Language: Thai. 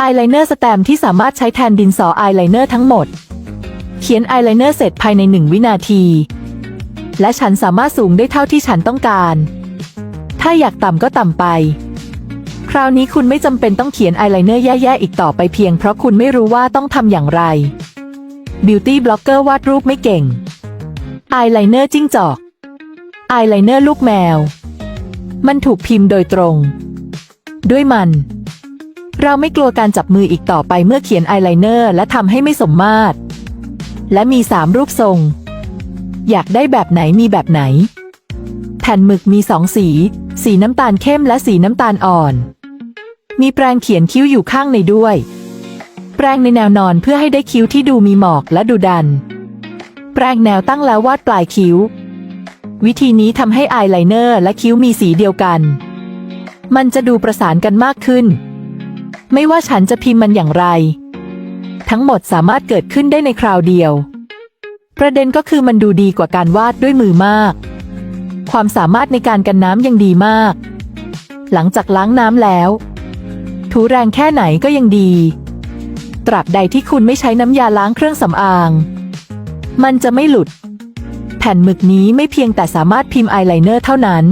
อายไลเนอร์สแตมที่สามารถใช้แทนดินสออายไลเนอร์ทั้งหมด เขียนอายไลเนอร์เสร็จภายในหนึ่งวินาที และฉันสามารถสูงได้เท่าที่ฉันต้องการ ถ้าอยากต่ำก็ต่ำไป คราวนี้คุณไม่จำเป็นต้องเขียนอายไลเนอร์แย่ๆอีกต่อไปเพียงเพราะคุณไม่รู้ว่าต้องทำอย่างไรบิวตี้บล็อกเกอร์วาดรูปไม่เก่งอายไลเนอร์จิ้งจอกอายไลเนอร์ลูกแมว มันถูกพิมพ์โดยตรง ด้วยมัน เราไม่กลัวการจับมืออีกต่อไปเมื่อเขียนอายไลเนอร์และทำให้ไม่สมมาตร และมีสามรูปทรง อยากได้แบบไหนมีแบบไหน แผ่นหมึกมีสองสี สีน้ำตาลเข้มและสีน้ำตาลอ่อน มีแปรงเขียนคิ้วอยู่ข้างในด้วย แปรงในแนวนอนเพื่อให้ได้คิ้วที่ดูมีหมอกและดูดัน แปรงแนวตั้งแล้ววาดปลายคิ้ว วิธีนี้ทำให้อายไลเนอร์และคิ้วมีสีเดียวกัน มันจะดูประสานกันมากขึ้น ไม่ว่าฉันจะพิมพ์มันอย่างไร ทั้งหมดสามารถเกิดขึ้นได้ในคราวเดียว ประเด็นก็คือมันดูดีกว่าการวาดด้วยมือมาก ความสามารถในการกันน้ำยังดีมาก หลังจากล้างน้ำแล้ว ถูแรงแค่ไหนก็ยังดี ตราบใดที่คุณไม่ใช้น้ำยาล้างเครื่องสำอาง มันจะไม่หลุด แผ่นหมึกนี้ไม่เพียงแต่สามารถพิมพ์อายไลเนอร์เท่านั้น